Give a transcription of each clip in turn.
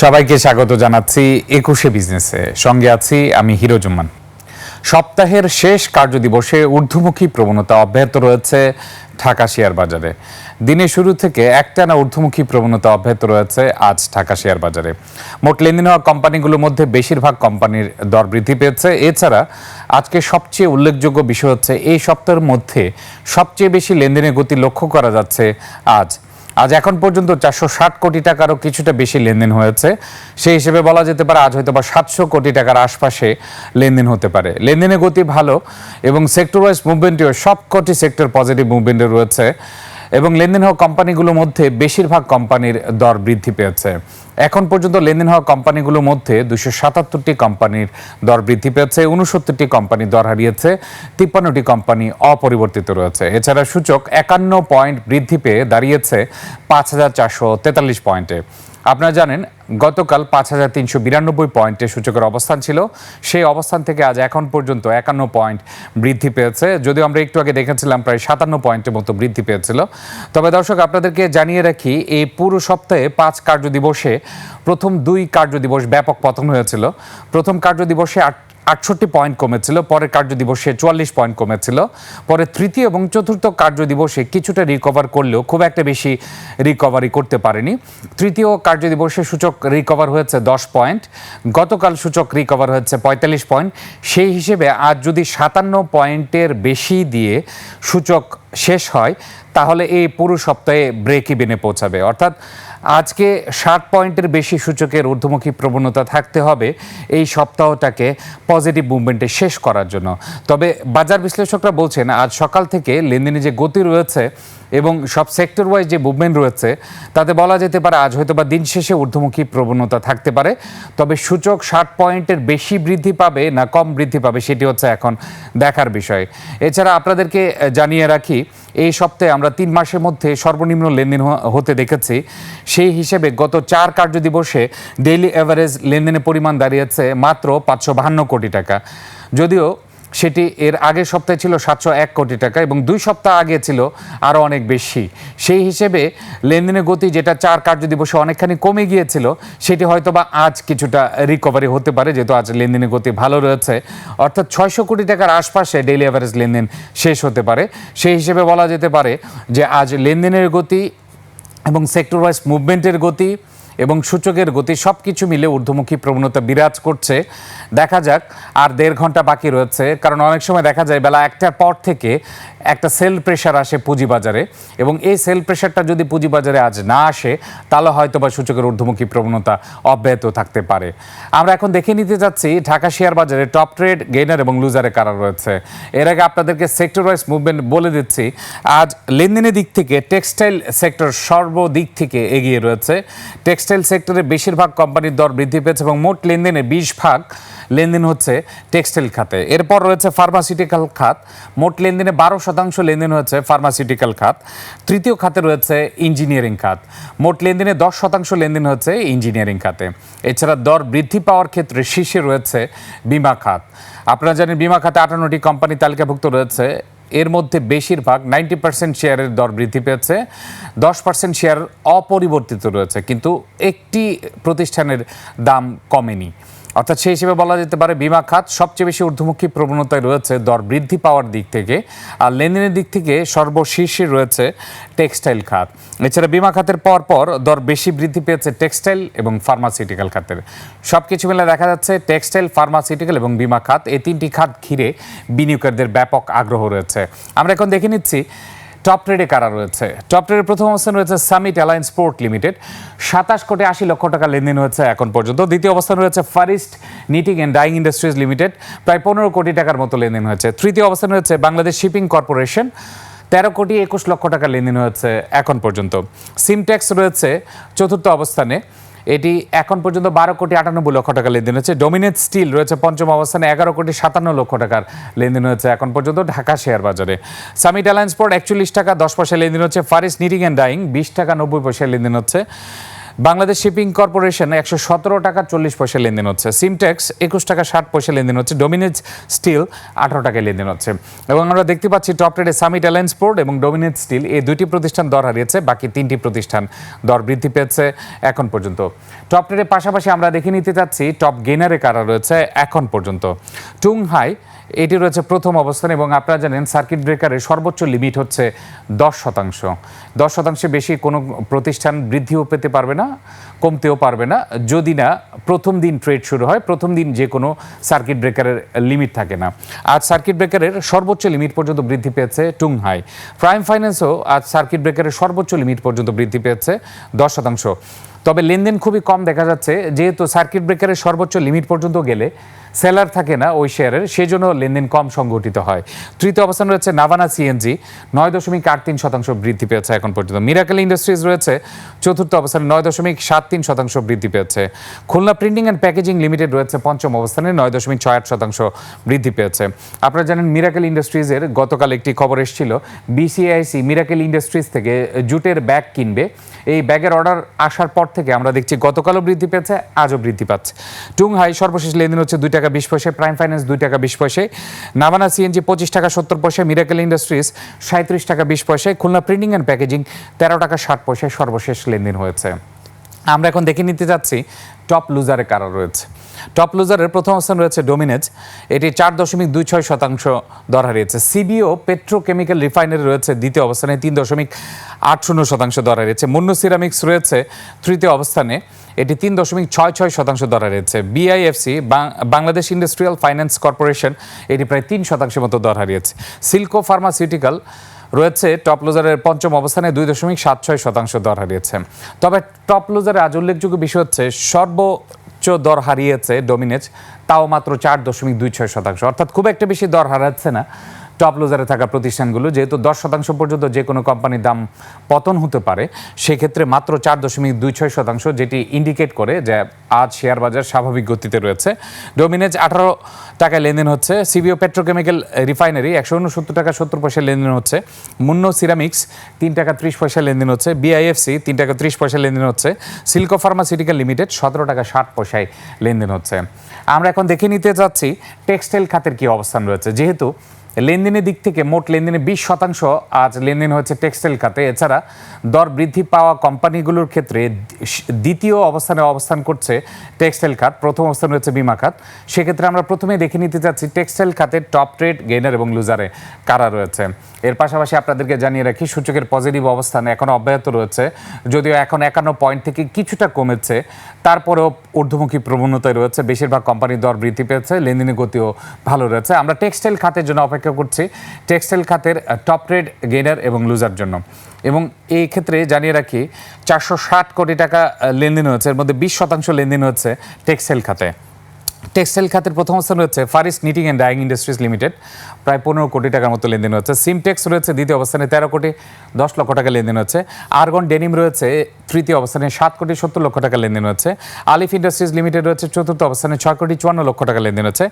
সবাইকে স্বাগত জানাচ্ছি একুশে বিজনেসে। সঙ্গে আছি আমি হিরো জুম্মান। সপ্তাহের শেষ কার্যদিবসে ঊর্ধ্বমুখী প্রবণতা অব্যাহত রয়েছে ঢাকা শেয়ার বাজারে। দিনের শুরু থেকে একটানা ঊর্ধ্বমুখী প্রবণতা অব্যাহত রয়েছে আজ ঢাকা শেয়ার বাজারে। মোট লেনদেন হওয়া কোম্পানিগুলোর মধ্যে বেশিরভাগ কোম্পানির দর বৃদ্ধি পেয়েছে। এছাড়া আজকে সবচেয়ে উল্লেখযোগ্য বিষয় হচ্ছে, এই সপ্তাহের মধ্যে সবচেয়ে বেশি লেনদেনের গতি লক্ষ্য করা যাচ্ছে আজ আজ এখন পর্যন্ত চারশো ষাট কোটি টাকারও কিছুটা বেশি লেনদেন হয়েছে। সেই হিসেবে বলা যেতে পারে আজ হয়তো বা সাতশো কোটি টাকার আশপাশে লেনদেন হতে পারে। লেনদেনের গতি ভালো এবং সেক্টর ওয়াইজ মুভমেন্টেও সব কটি সেক্টর পজিটিভ মুভমেন্টে রয়েছে। এবং লেনদেন হওয়া কোম্পানিগুলোর মধ্যে বেশিরভাগ কোম্পানির দর বৃদ্ধি পেয়েছে। এখন পর্যন্ত লেনদেন হওয়া কোম্পানিগুলোর মধ্যে দুশো সাতাত্তরটি কোম্পানির দর বৃদ্ধি পেয়েছে উনসত্তরটি কোম্পানি দর হারিয়েছে, তিপ্পান্নটি কোম্পানি অপরিবর্তিত রয়েছে। এছাড়া সূচক একান্ন পয়েন্ট বৃদ্ধি পেয়ে দাঁড়িয়েছে পাঁচ হাজার চারশো তেতাল্লিশ পয়েন্টে। আপনারা জানেন, গতকাল পাঁচ হাজার তিনশো বিরানব্বই পয়েন্টে সূচকের অবস্থান ছিল। সেই অবস্থান থেকে আজ এখন পর্যন্ত একান্ন পয়েন্ট বৃদ্ধি পেয়েছে। যদিও আমরা একটু আগে দেখেছিলাম, প্রায় সাতান্ন পয়েন্টের মতো বৃদ্ধি পেয়েছিল। তবে দর্শক, আপনাদেরকে জানিয়ে রাখি, এই পুরো সপ্তাহে পাঁচ কার্য দিবসে প্রথম দুই কার্য দিবস ব্যাপক পতন হয়েছিল। প্রথম কার্যদিবসে আট আটষট্টি পয়েন্ট কমেছিল, পরের কার্যদিবসে চুয়াল্লিশ পয়েন্ট কমেছিল পরে তৃতীয় এবং চতুর্থ কার্যদিবসে কিছুটা রিকভার করলেও খুব একটা বেশি রিকভারি করতে পারেনি। তৃতীয় কার্যদিবসে সূচক রিকভার হয়েছে দশ পয়েন্ট গতকাল সূচক রিকভার হয়েছে পঁয়তাল্লিশ পয়েন্ট সেই হিসেবে আজ যদি সাতান্ন পয়েন্টের বেশি দিয়ে সূচক শেষ হয়, তাহলে এই পুরো সপ্তাহে ব্রেক ইভেনে পৌঁছাবে। অর্থাৎ আজকে ষাট পয়েন্টের বেশি সূচকের ঊর্ধ্বমুখী প্রবণতা থাকতে হবে এই সপ্তাহটাকে পজিটিভ মুভমেন্টে শেষ করার জন্য। তবে বাজার বিশ্লেষকরা বলছেন, আজ সকাল থেকে লেনদেনে যে গতি রয়েছে এবং সব সেক্টর ওয়াইজ যে মুভমেন্ট রয়েছে, তাতে বলা যেতে পারে আজ হয়তো বা দিন শেষে ঊর্ধ্বমুখী প্রবণতা থাকতে পারে। তবে সূচক ষাট পয়েন্টের বেশি বৃদ্ধি পাবে না কম বৃদ্ধি পাবে, সেটি হচ্ছে এখন দেখার বিষয়। এছাড়া আপনাদেরকে জানিয়ে রাখি এই সপ্তাহে আমরা তিন মাসের মধ্যে সর্বনিম্ন লেনদেন হতে দেখেছি। সেই হিসেবে গত চার কার্যদিবসে ডেইলি অ্যাভারেজ লেনদেনের পরিমাণ দাঁড়িয়েছে মাত্র পাঁচশো বাহান্ন কোটি টাকা। যদিও সেটি এর আগের সপ্তাহে ছিল সাতশো এক কোটি টাকা এবং দুই সপ্তাহ আগে ছিল আরও অনেক বেশি। সেই হিসেবে লেনদেনের গতি যেটা চার কার্যদিবসে অনেকখানি কমে গিয়েছিল, সেটি হয়তো বা আজ কিছুটা রিকভারি হতে পারে, যেহেতু আজ লেনদেনের গতি ভালো রয়েছে। অর্থাৎ ছয়শো কোটি টাকার আশপাশে ডেইলি অ্যাভারেজ লেনদেন শেষ হতে পারে। সেই হিসেবে বলা যেতে পারে যে আজ লেনদেনের গতি এবং সেক্টর ওয়াইজ মুভমেন্টের গতি এবং সূচকের গতি সব কিছু মিলে ঊর্ধ্বমুখী প্রবণতা বিরাজ করছে। দেখা যাক, আর দেড় ঘণ্টা বাকি রয়েছে, কারণ অনেক সময় দেখা যায় বেলা একটার পর থেকে একটা সেল প্রেশার আসে পুঁজিবাজারে এবং এই সেল প্রেশারটা যদি পুঁজিবাজারে আজ না আসে, তাহলে হয়তো বা সূচকের ঊর্ধ্বমুখী প্রবণতা অব্যাহত থাকতে পারে। আমরা এখন দেখে নিতে যাচ্ছি, ঢাকা শেয়ার বাজারে টপ ট্রেড, গেইনার এবং লুজারে কারা রয়েছে। এর আগে আপনাদেরকে সেক্টর ওয়াইজ মুভমেন্ট বলে দিচ্ছি, আজ লেনদেনের দিক থেকে, টেক্সটাইল সেক্টর সর্বদিক থেকে এগিয়ে রয়েছে। টেক্সটাইল সেক্টরে বেশিরভাগ কোম্পানির দর বৃদ্ধি পেয়েছে এবং মোট লেনদেনে বিশ ভাগ লেনদেন হচ্ছে টেক্সটাইল খাতে। এরপর রয়েছে ফার্মাসিউটিক্যাল খাত। মোট লেনদেনে বারো শতাংশ লেনদেন হচ্ছে ফার্মাসিউটিক্যাল খাত। তৃতীয় খাতে রয়েছে ইঞ্জিনিয়ারিং খাত। মোট লেনদেনে দশ শতাংশ লেনদেন হচ্ছে ইঞ্জিনিয়ারিং খাতে। এছাড়া দর বৃদ্ধি পাওয়ার ক্ষেত্রে শীর্ষে রয়েছে বিমা খাত। আপনারা জানেন বিমা খাতে আটান্নটি কোম্পানি তালিকাভুক্ত রয়েছে এর মধ্যে বেশিরভাগ নাইনটি পার্সেন্ট শেয়ারের দর বৃদ্ধি পেয়েছে, দশ পার্সেন্ট শেয়ার অপরিবর্তিত রয়েছে, কিন্তু একটি প্রতিষ্ঠানের দাম কমেনি। অর্থাৎ সেই হিসেবে বলা যেতে পারে বিমা খাত সবচেয়ে বেশি ঊর্ধ্বমুখী প্রবণতায় রয়েছে, দর বৃদ্ধি পাওয়ার দিক থেকে, আর লেনদেনের দিক থেকে সর্বশীর্ষে রয়েছে টেক্সটাইল খাত। এছাড়া বিমা খাতের পর পর দর বেশি বৃদ্ধি পেয়েছে টেক্সটাইল এবং ফার্মাসিউটিক্যাল খাতের। সব কিছু মিলে দেখা যাচ্ছে টেক্সটাইল, ফার্মাসিউটিক্যাল এবং বিমা খাত, এই তিনটি খাত ঘিরে বিনিয়োগকারীদের ব্যাপক আগ্রহ রয়েছে। আমরা এখন দেখে নিচ্ছি টপ ট্রেডে কারা রয়েছে? টপ ট্রেডের প্রথম অবস্থান রয়েছে সামিট অ্যালায়েন্স স্পোর্ট লিমিটেড সাতাশ কোটি আশি লক্ষ টাকা লেনদেন হয়েছে এখন পর্যন্ত। দ্বিতীয় অবস্থান রয়েছে first knitting and dyeing industries limited প্রায় পনেরো কোটি টাকার মতো লেনদেন হয়েছে। তৃতীয় অবস্থান রয়েছে বাংলাদেশ শিপিং কর্পোরেশন তেরো কোটি একুশ লক্ষ টাকা লেনদেন হয়েছে এখন পর্যন্ত। সিমট্যাক্স রয়েছে চতুর্থ অবস্থানে। এটি এখন পর্যন্ত বারো কোটি আটানব্বই লক্ষ টাকা লেনদেন হয়েছে। ডোমিনেট স্টিল রয়েছে পঞ্চম অবস্থানে এগারো কোটি সাতান্ন লক্ষ টাকার লেনদেন হয়েছে এখন পর্যন্ত ঢাকা শেয়ার বাজারে। সামিট অ্যালায়েন্স পোর্ট একচল্লিশ টাকা দশ পয়সা লেনদেন হচ্ছে। ফারিস নিটিং অ্যান্ড ডাইং বিশ টাকা নব্বই পয়সা লেনদেন হচ্ছে। বাংলাদেশ শিপিং কর্পোরেশন একশো সতেরো টাকা চল্লিশ পয়সা লেনদেন হচ্ছে। সিমটেক্স একুশ টাকা ষাট পয়সা লেনদেন হচ্ছে। ডোমিনেজ স্টিল আঠারো টাকায় লেনদেন হচ্ছে। এবং আমরা দেখতে পাচ্ছি টপ ট্রেডে সামিট অ্যালায়েন্স পোর্ট এবং ডোমিনেজ স্টিল এই দুইটি প্রতিষ্ঠান দর হারিয়েছে, বাকি তিনটি প্রতিষ্ঠান দর বৃদ্ধি পেয়েছে এখন পর্যন্ত। টপ ট্রেডের পাশাপাশি আমরা দেখে নিতে চাচ্ছি টপ গেনারে কারা রয়েছে এখন পর্যন্ত। টুং হাই এটি রয়েছে প্রথম অবস্থান এবং আপনারা জানেন সার্কিট ব্রেকারের সর্বোচ্চ লিমিট হচ্ছে দশ শতাংশ। দশ শতাংশে বেশি কোনো প্রতিষ্ঠান বৃদ্ধিও পেতে পারবে না, কমতেও পারবে না। যদি না, প্রথম দিন ট্রেড শুরু হয়, প্রথম দিন যে কোনো সার্কিট ব্রেকারের লিমিট থাকে না। আজ সার্কিট ব্রেকারের সর্বোচ্চ লিমিট পর্যন্ত বৃদ্ধি পেয়েছে টুংহাই। প্রাইম ফাইন্যান্সও আজ সার্কিট ব্রেকারের সর্বোচ্চ লিমিট পর্যন্ত বৃদ্ধি পেয়েছে দশ শতাংশ। তবে লেনদেন খুবই কম দেখা যাচ্ছে, যেহেতু সার্কিট ব্রেকারের সর্বোচ্চ লিমিট পর্যন্ত গেলে সেলার থাকে না ওই শেয়ারের সেজন্য লেনদেন কম সংগঠিত হয়। তৃতীয় অবস্থান রয়েছে নাভানা সিএনজি নয় দশমিক আট তিন শতাংশ বৃদ্ধি পেয়েছে এখন পর্যন্ত। মিরাকেল ইন্ডাস্ট্রিজ রয়েছে, চতুর্থ অবস্থানে নয় দশমিক সাত তিন শতাংশ বৃদ্ধি পেয়েছে। Khulna printing and packaging limited রয়েছে, পঞ্চম অবস্থানে নয় দশমিক ছয় আট শতাংশ বৃদ্ধি পেয়েছে। আপনারা জানেন মিরাকেল ইন্ডাস্ট্রিজের গতকাল একটি খবর এসেছিল বিসিআইসি মিরাকেল ইন্ডাস্ট্রিজ থেকে জুটের ব্যাগ কিনবে। এই ব্যাগের অর্ডার আসার পর থেকে আমরা দেখছি গতকালও বৃদ্ধি পেয়েছে, আজও বৃদ্ধি পাচ্ছে। টুং হাই সর্বশেষ লেনদেন হচ্ছে দুই টাকা বিশ পয়সে প্রাইম ফাইন্যান্স দুই টাকা বিশ পয়সে নাভানা সিএনজি পঁচিশ টাকা সত্তর পয়সায় মিরাকেল ইন্ডাস্ট্রিজ সাঁত্রিশ টাকা বিশ পয়সে, খুলনা প্রিন্টিং অ্যান্ড প্যাকেজিং তেরো টাকা ষাট পয়সায় সর্বশেষ লেনদেন হয়েছে। আমরা এখন দেখে নিতে যাচ্ছি টপ লুজারে কারা রয়েছে। টপ লুজারের প্রথম অবস্থান রয়েছে ডোমিনেজ। এটি চার দশমিক দুই ছয় শতাংশ দর হারিয়েছে। সিবিও পেট্রোকেমিক্যাল রিফাইনারি রয়েছে, দ্বিতীয় অবস্থানে তিন দশমিক আট শূন্য শতাংশ দর হারিয়েছে। মুন্ন সিরামিক্স রয়েছে, তৃতীয় অবস্থানে এটি তিন দশমিক ছয় ছয় শতাংশ দর হারিয়েছে। BIFC Bangladesh industrial finance corporation এটি প্রায় তিন শতাংশের মতো দর হারিয়েছে। সিল্কো ফার্মাসিউটিক্যাল রয়েছে, টপ লুজারের পঞ্চম অবস্থানে দুই দশমিক সাত ছয় শতাংশ দর হারিয়েছে। তবে টপ লুজারে আজ উল্লেখযোগ্য বিষয় হচ্ছে, সর্বোচ্চ দর হারিয়েছে ডোমিনেজ, তাও মাত্র চার দশমিক দুই ছয় শতাংশ। অর্থাৎ খুব একটা বেশি দর হারাচ্ছে না। টপ লুজারে থাকা প্রতিষ্ঠানগুলো, যেহেতু দশ শতাংশ পর্যন্ত যে কোনো কোম্পানির দাম পতন হতে পারে, সেক্ষেত্রে মাত্র চার দশমিক দুই ছয় শতাংশ, যেটি ইন্ডিকেট করে যে আজ শেয়ার বাজার স্বাভাবিক গতিতে রয়েছে। ডোমিনেজ আঠারো টাকায় লেনদেন হচ্ছে। সিবিও পেট্রোকেমিক্যাল রিফাইনারি একশো উনসত্তর টাকা সত্তর পয়সা লেনদেন হচ্ছে। মুন্ন সিরামিক্স তিন টাকা ত্রিশ পয়সা লেনদেন হচ্ছে। বিআইএফসি তিন টাকা ত্রিশ পয়সা লেনদেন হচ্ছে। সিল্কো ফার্মাসিউটিক্যাল লিমিটেড সতেরো টাকা ষাট পয়সায় লেনদেন হচ্ছে। আমরা এখন দেখে নিতে যাচ্ছি টেক্সটাইল খাতের কি অবস্থান রয়েছে। যেহেতু লেনদেনের দিক থেকে মোট লেনদেনে বিশ শতাংশ, আজ লেনদেন হয়েছে টেক্সটাইল খাতে। এছাড়া দর বৃদ্ধি পাওয়া কোম্পানিগুলোর ক্ষেত্রে দ্বিতীয় অবস্থানে অবস্থান করছে টেক্সটাইল খাত, প্রথম অবস্থান রয়েছে বিমা খাত। সেক্ষেত্রে আমরা প্রথমে দেখে নিতে চাচ্ছি টেক্সটাইল খাতের টপ ট্রেড গেইনার এবং লুজারে কারা রয়েছে। এর পাশাপাশি আপনাদেরকে জানিয়ে রাখি, সূচকের পজিটিভ অবস্থান এখন অব্যাহত রয়েছে। যদিও এখন একান্ন পয়েন্ট থেকে কিছুটা কমেছে, তারপরেও ঊর্ধ্বমুখী প্রবণতায় রয়েছে। বেশিরভাগ কোম্পানির দর বৃদ্ধি পেয়েছে, লেনদেনের গতিও ভালো রয়েছে। আমরা টেক্সটাইল খাতের জন্য অপেক্ষা করছি টেক্সটাইল খাতের টপ রেড গেনার এবং লুজার জন্য। এবং এই ক্ষেত্রে জানিয়ে রাখি, চারশো ষাট কোটি টাকা লেনদেন হয়েছে, এর মধ্যে বিশ শতাংশ লেনদেন হচ্ছে টেক্সটাইল খাতে। টেক্সটাইল খাতের প্রথম অবস্থান রয়েছে Faris knitting and dyeing industries limited. প্রায় পনেরো কোটি টাকার মতো লেনদেন হচ্ছে। সিমটেক্স রয়েছে, দ্বিতীয় অবস্থানে তেরো কোটি, দশ লক্ষ টাকা লেনদেন হচ্ছে। আরগন ডেনিম রয়েছে, তৃতীয় অবস্থানে সাত কোটি, সত্তর লক্ষ টাকা লেনদেন হচ্ছে। আলিফ ইন্ডাস্ট্রিজ লিমিটেড রয়েছে, চতুর্থ অবস্থানে ছয় কোটি, চুয়ান্ন লক্ষ টাকা লেনদেন হচ্ছে।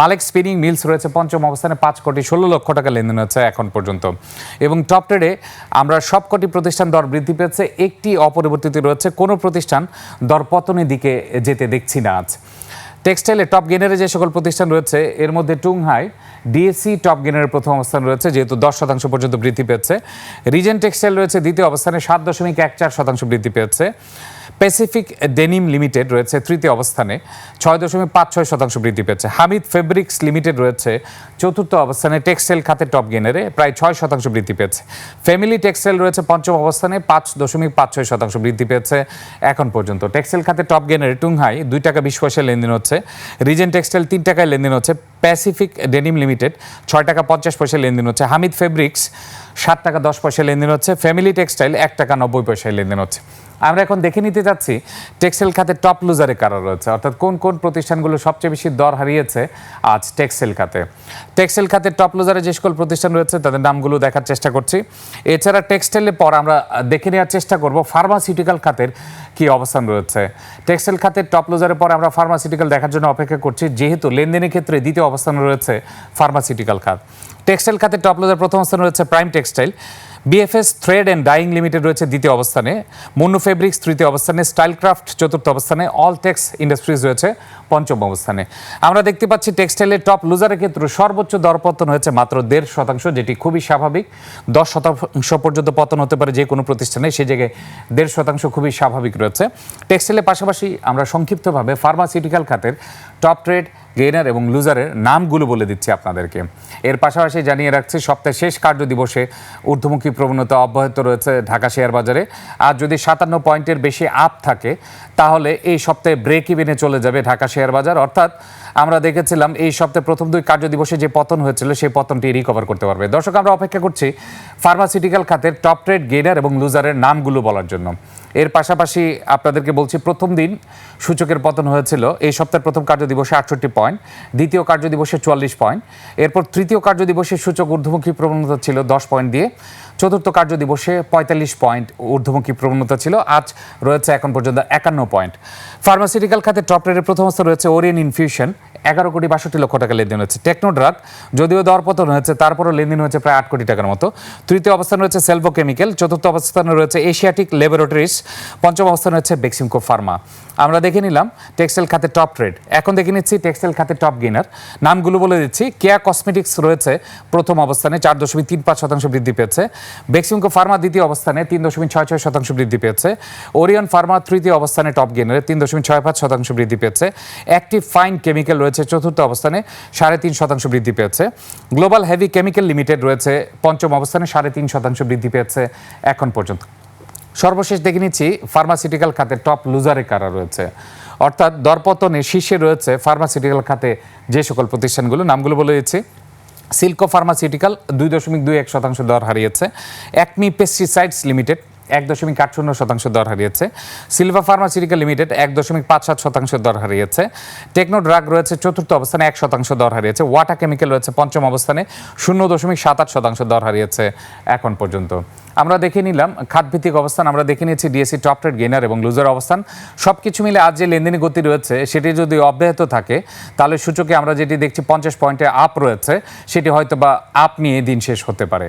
মালেক স্পিনিং মিলস রয়েছে, পঞ্চম অবস্থানে পাঁচ কোটি, ষোলো লক্ষ টাকা লেনদেন হচ্ছে এখন পর্যন্ত। এবং টপ ট্রেডে আমরা সব কটি প্রতিষ্ঠান দর বৃদ্ধি পেয়েছে। একটি অপরিবর্তিত রয়েছে, কোনো প্রতিষ্ঠান দর পতনের দিকে যেতে দেখছি না আজ। টেক্সটাইলে টপ গেনারে যে সকল প্রতিষ্ঠান রয়েছে, এর মধ্যে টুংহাই, ডিএসসি টপ গেনারের প্রথম অবস্থান রয়েছে, যেহেতু দশ শতাংশ পর্যন্ত বৃদ্ধি পেয়েছে। রিজেন টেক্সটাইল রয়েছে, দ্বিতীয় অবস্থানে সাত দশমিক এক চার শতাংশ বৃদ্ধি পেয়েছে। প্যাসিফিক ডেনিম লিমিটেড রয়েছে তৃতীয় অবস্থানে, ছয় দশমিক পাঁচ ছয় শতাংশ বৃদ্ধি পেয়েছে। হামিদ ফেব্রিক্স লিমিটেড রয়েছে চতুর্থ অবস্থানে, টেক্সটাইল খাতে টপ গেনারে প্রায় ছয় শতাংশ বৃদ্ধি পেয়েছে। ফ্যামিলি টেক্সটাইল রয়েছে পঞ্চম অবস্থানে, পাঁচ দশমিক পাঁচ ছয় শতাংশ বৃদ্ধি পেয়েছে এখন পর্যন্ত। টেক্সটাইল খাতে টপ গেনারে টুংহাই, দুই টাকা বিশ পয়সা লেনদেন হচ্ছে। রিজেন টেক্সটাইল তিন টাকায় লেনদেন হচ্ছে। প্যাসিফিক ডেনিম লিমিটেড ছয় টাকা পঞ্চাশ পয়সা লেনদেন হচ্ছে। হামিদ ফেব্রিক্স সাত টাকা দশ পয়সা লেনদেন হচ্ছে। ফ্যামিলি টেক্সটাইল এক টাকা নব্বই পয়সায় লেনদেন হচ্ছে। আমরা এখন দেখে নিতে যাচ্ছি টেক্সটাইল খাতে টপ লুজারে কারা রয়েছে। অর্থাৎ কোন কোন প্রতিষ্ঠানগুলো সবচেয়ে বেশি দর হারিয়েছে আজ টেক্সটাইল খাতে? টেক্সটাইল খাতে টপ লুজারে যে সকল প্রতিষ্ঠান রয়েছে, তাদের নামগুলো দেখার চেষ্টা করছি। এছাড়া টেক্সটাইলের পর আমরা দেখে নেওয়ার চেষ্টা করব ফার্মাসিউটিক্যাল খাতের কি অবস্থান রয়েছে। টেক্সটাইল খাতের টপ লুজারের পর আমরা ফার্মাসিউটিক্যাল দেখার জন্য অপেক্ষা করছি, যেহেতু লেনদেনের ক্ষেত্রে দ্বিতীয় অবস্থান রয়েছে ফার্মাসিউটিক্যাল খাত। টেক্সটাইল খাতে টপ লুজার প্রথম অবস্থান রয়েছে prime textile BFS thread and dyeing limited রয়েছে দ্বিতীয় অবস্থানে, মুন্নু ফেব্রিক্স তৃতীয় অবস্থানে স্টাইলক্রাফট চতুর্থ অবস্থানে অল টেক্স ইন্ডাস্ট্রিজ রয়েছে পঞ্চম অবস্থানে। আমরা দেখতে পাচ্ছি টেক্সটাইলের টপ লুজারের ক্ষেত্রে সর্বোচ্চ দরপতন হয়েছে মাত্র দেড় শতাংশ, যেটি খুবই স্বাভাবিক। দশ শতাংশ পর্যন্ত পতন হতে পারে যে কোনো প্রতিষ্ঠানে সেই জায়গায় দেড় শতাংশ খুবই স্বাভাবিক রয়েছে। টেক্সটাইলের পাশাপাশি আমরা সংক্ষিপ্তভাবে ফার্মাসিউটিক্যাল খাতের টপ ট্রেড গেইনার এবং লুজারের নামগুলো বলে দিচ্ছি আপনাদেরকে। এর পাশাপাশি জানিয়ে রাখছি, সপ্তাহের শেষ কার্য দিবসে ঊর্ধ্বমুখী প্রবণতা অব্যাহত রয়েছে ঢাকা শেয়ার বাজারে। আর যদি সাতান্ন পয়েন্টের বেশি আপ থাকে, তাহলে এই সপ্তাহে ব্রেক ইভেনে চলে যাবে ঢাকা শেয়ার বাজার। অর্থাৎ আমরা দেখেছিলাম, এই সপ্তাহে প্রথম দুই কার্য দিবসে যে পতন হয়েছিল, সেই পতনটি রিকভার করতে পারবে। দর্শক, আমরা অপেক্ষা করছি ফার্মাসিউটিক্যাল খাতের টপ ট্রেড গেইনার এবং লুজারের নামগুলো বলার জন্য। এর পাশাপাশি আপনাদেরকে বলছি, প্রথম দিন সূচকের পতন হয়েছিল। এই সপ্তাহের প্রথম কার্য দিবসে আটষট্টি পয়েন্ট, দ্বিতীয় কার্য দিবসে চুয়াল্লিশ পয়েন্ট। এরপর তৃতীয় কার্য দিবসে সূচক ঊর্ধ্বমুখী প্রবণতা ছিল দশ পয়েন্ট দিয়ে। চতুর্থ কার্য দিবসে পঁয়তাল্লিশ পয়েন্ট ঊর্ধ্বমুখী প্রবণতা ছিল। আজ রয়েছে এখন পর্যন্ত একান্ন পয়েন্ট। ফার্মাসিউটিক্যাল খাতে টপ রেটের প্রথম অবস্থা রয়েছে ওরিয়েন ইনফিউশন। এগারো কোটি বাষট্টি লক্ষ টাকা লেনদেন হয়েছে টেকনোড্রাগ যদিও দরপতন হয়েছে তারপরও লেনদেন হয়েছে প্রায় আট কোটি টাকার মতো। তৃতীয় অবস্থানে রয়েছে সেলভো কেমিক্যাল, চতুর্থ অবস্থানে রয়েছে এশিয়াটিক ল্যাবরেটরিজ, পঞ্চম অবস্থানে রয়েছে বেক্সিমকো ফার্মা। আমরা দেখে নিলাম, টেক্সটাইল খাতে টপ ট্রেড। এখন দেখে নিচ্ছি টেক্সটাইল খাতে টপ গেনার নামগুলো বলে দিচ্ছি, কেয়া কসমেটিক্স রয়েছে প্রথম অবস্থানে, চার দশমিক তিন পাঁচ শতাংশ বৃদ্ধি পেয়েছে। বেক্সিমকো ফার্মা দ্বিতীয় অবস্থানে, তিন দশমিক ছয় ছয় শতাংশ বৃদ্ধি পেয়েছে। ওরিয়ন ফার্মা তৃতীয় অবস্থানে টপ গেনারে তিন দশমিক ছয় পাঁচ শতাংশ বৃদ্ধি পেয়েছে। অ্যাক্টিভ ফাইন কেমিক্যাল রয়েছে চতুর্থ অবস্থানে, সাড়ে তিন শতাংশ বৃদ্ধি পেয়েছে। গ্লোবাল হেভি কেমিক্যাল লিমিটেড রয়েছে, পঞ্চম অবস্থানে সাড়ে তিন শতাংশ বৃদ্ধি পেয়েছে এখন পর্যন্ত। সর্বশেষ দেখে নিচ্ছি ফার্মাসিউটিক্যাল খাতে টপ লুজারে কারা রয়েছে? অর্থাৎ দরপতনে শীর্ষে রয়েছে ফার্মাসিউটিক্যাল খাতে যে সকল প্রতিষ্ঠানগুলো, নামগুলো বলে দিচ্ছি। সিল্কো ফার্মাসিউটিক্যাল দুই দশমিক দুই এক শতাংশ দর হারিয়েছে। একমি পেস্টিসাইডস লিমিটেড এক দশমিক আট শূন্য শতাংশ দর হারিয়েছে। সিলভা ফার্মাসিউটিক্যাল লিমিটেড এক দশমিক পাঁচ সাত শতাংশ দর হারিয়েছে। টেকনো ড্রাগ রয়েছে, চতুর্থ অবস্থানে এক শতাংশ দর হারিয়েছে। ওয়াটা কেমিক্যাল রয়েছে, পঞ্চম অবস্থানে শূন্য দশমিক সাত আট শতাংশ দর হারিয়েছে এখন পর্যন্ত। আমরা দেখে নিলাম খাতভিত্তিক অবস্থান, আমরা দেখে নিয়েছি ডিএসসি টপ ট্রেড গেনার এবং লুজার অবস্থান। সব কিছু মিলে আজ যে লেনদেনি গতি রয়েছে, সেটি যদি অব্যাহত থাকে, তাহলে সূচকে আমরা যেটি দেখছি পঞ্চাশ পয়েন্টে আপ রয়েছে, সেটি হয়তো বা আপ নিয়ে দিন শেষ হতে পারে।